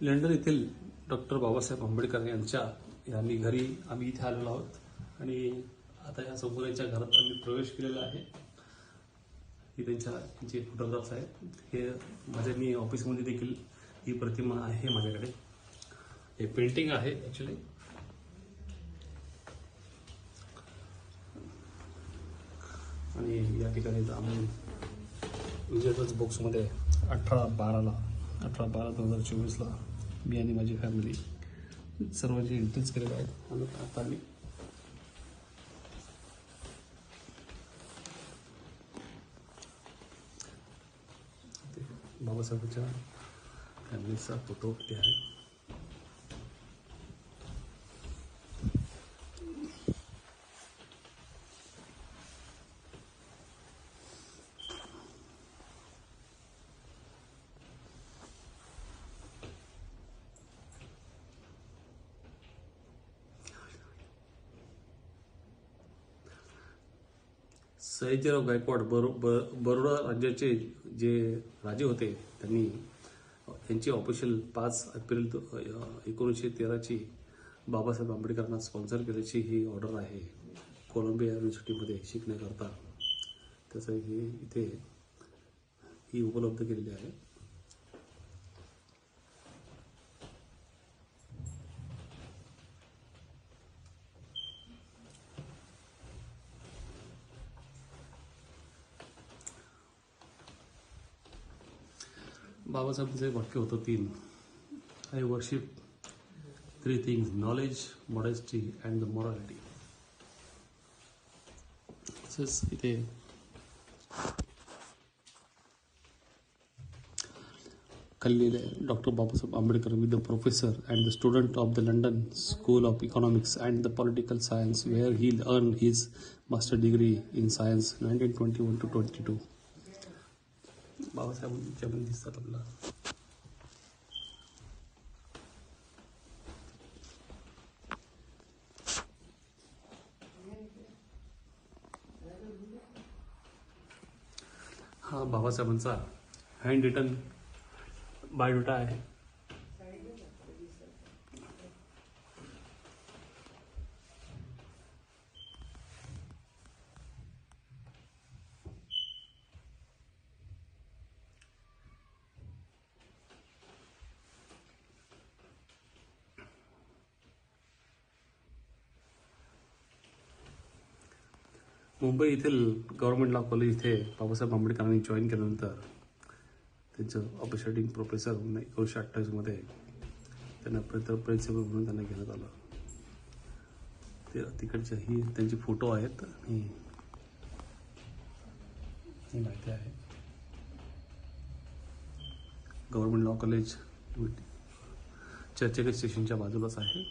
London येथील doctor Babasaheb Ambedkar यांच्या आम्ही घरी आम्ही इथे आलेलो आहोत. आणि आता या संपूर्णाच्या घरात आम्ही प्रवेश केलेला आहे. ही त्यांच्या जे फोटोग्राफ्स आहेत हे माझ्या मी ऑफिसमध्ये देखील ही प्रतिमा आहे माझ्याकडे. हे पेंटिंग आहे ॲक्च्युली आणि या ठिकाणी आम्ही विजयच बॉक्समध्ये अठरा बाराला. अठरा बारा दोन हजार चोवीसला मी आणि माझी फॅमिली सर्वांची एंट्रीच केलेली आहेत आणि आता आम्ही बाबासाहेबच्या बाबासाहेबांच्या फॅमिलीचा फोटो ते आहे. सयाजीराव गायकवाड बरो ब- बरोडा राज्याचे जे राजे होते त्यांनी यांची ऑफिशियल पाच एप्रिल एकोणीसशे तेराची बाबासाहेब आंबेडकरांना स्पॉन्सर केल्याची ही ऑर्डर आहे. कोलंबिया युनिव्हर्सिटीमध्ये शिकण्याकरता. त्याचं हे इथे ही उपलब्ध केलेली आहे. बाबासाहेबांचं एक वाक्य होतं तीन I worship three things knowledge modesty and the morality तसेच इथे खाल्लेले doctor Babasaheb Ambedkar with the professor and the student of the London school of economics and the political science where he earn his master degree in science nineteen twenty one two twenty two बाबासाहेबांच्या पण दिसतात आपल्याला. हा बाबासाहेबांचा hand return biodata आहे. मुंबई येथील government law college इथे बाबासाहेब आंबेडकरांनी जॉईन केल्यानंतर त्यांचं ऑपरेटिंग प्रोफेसर म्हणून एकोणीसशे अठ्ठावीसमध्ये त्यांना प्रिन्सिपल प्रिन्सिपल म्हणून त्यांना घेण्यात आलं. ते तिकडचे ही त्यांचे फोटो आहेत आणि ही माहिती आहे. गव्हर्नमेंट लॉ कॉलेज चर्चगेट स्टेशनच्या बाजूलाच आहे.